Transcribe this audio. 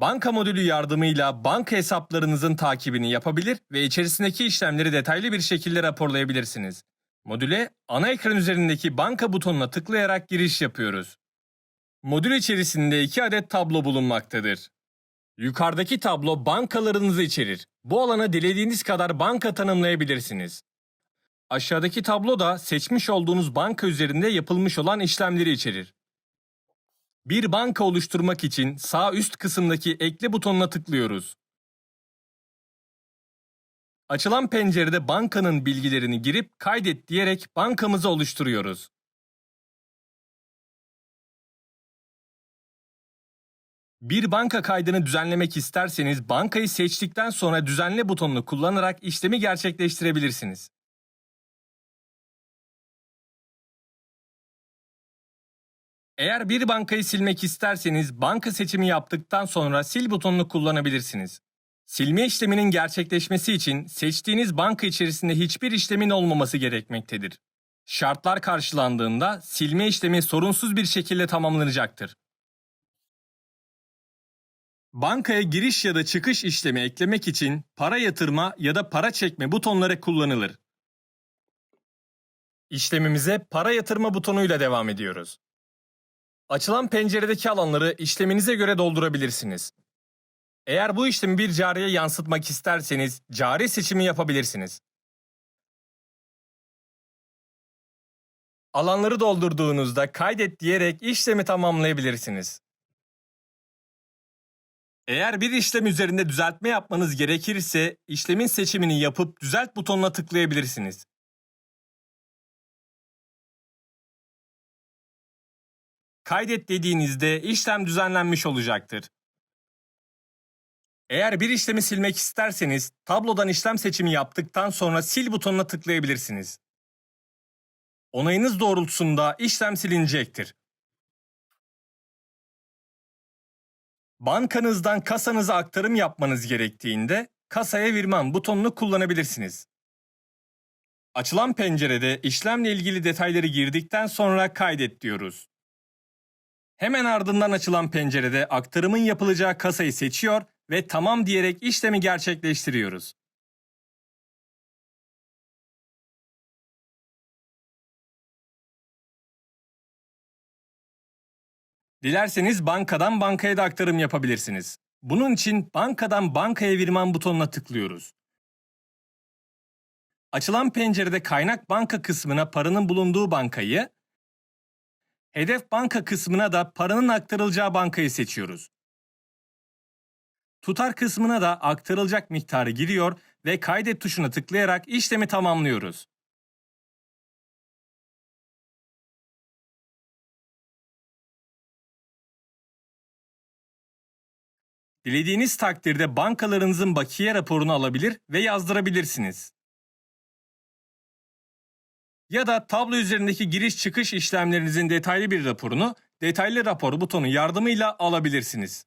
Banka modülü yardımıyla banka hesaplarınızın takibini yapabilir ve içerisindeki işlemleri detaylı bir şekilde raporlayabilirsiniz. Modüle ana ekran üzerindeki banka butonuna tıklayarak giriş yapıyoruz. Modül içerisinde iki adet tablo bulunmaktadır. Yukarıdaki tablo bankalarınızı içerir. Bu alana dilediğiniz kadar banka tanımlayabilirsiniz. Aşağıdaki tablo da seçmiş olduğunuz banka üzerinde yapılmış olan işlemleri içerir. Bir banka oluşturmak için sağ üst kısımdaki ekle butonuna tıklıyoruz. Açılan pencerede bankanın bilgilerini girip kaydet diyerek bankamızı oluşturuyoruz. Bir banka kaydını düzenlemek isterseniz bankayı seçtikten sonra düzenle butonunu kullanarak işlemi gerçekleştirebilirsiniz. Eğer bir bankayı silmek isterseniz banka seçimi yaptıktan sonra sil butonunu kullanabilirsiniz. Silme işleminin gerçekleşmesi için seçtiğiniz banka içerisinde hiçbir işlemin olmaması gerekmektedir. Şartlar karşılandığında silme işlemi sorunsuz bir şekilde tamamlanacaktır. Bankaya giriş ya da çıkış işlemi eklemek için para yatırma ya da para çekme butonları kullanılır. İşlemimize para yatırma butonuyla devam ediyoruz. Açılan penceredeki alanları işleminize göre doldurabilirsiniz. Eğer bu işlemi bir cariye yansıtmak isterseniz cari seçimi yapabilirsiniz. Alanları doldurduğunuzda kaydet diyerek işlemi tamamlayabilirsiniz. Eğer bir işlem üzerinde düzeltme yapmanız gerekirse işlemin seçimini yapıp düzelt butonuna tıklayabilirsiniz. Kaydet dediğinizde işlem düzenlenmiş olacaktır. Eğer bir işlemi silmek isterseniz tablodan işlem seçimi yaptıktan sonra sil butonuna tıklayabilirsiniz. Onayınız doğrultusunda işlem silinecektir. Bankanızdan kasanıza aktarım yapmanız gerektiğinde kasaya virman butonunu kullanabilirsiniz. Açılan pencerede işlemle ilgili detayları girdikten sonra kaydet diyoruz. Hemen ardından açılan pencerede aktarımın yapılacağı kasayı seçiyor ve tamam diyerek işlemi gerçekleştiriyoruz. Dilerseniz bankadan bankaya da aktarım yapabilirsiniz. Bunun için bankadan bankaya virman butonuna tıklıyoruz. Açılan pencerede kaynak banka kısmına paranın bulunduğu bankayı, hedef banka kısmına da paranın aktarılacağı bankayı seçiyoruz. Tutar kısmına da aktarılacak miktarı giriyor ve kaydet tuşuna tıklayarak işlemi tamamlıyoruz. Dilediğiniz takdirde bankalarınızın bakiye raporunu alabilir ve yazdırabilirsiniz. Ya da tablo üzerindeki giriş çıkış işlemlerinizin detaylı bir raporunu detaylı rapor butonu yardımıyla alabilirsiniz.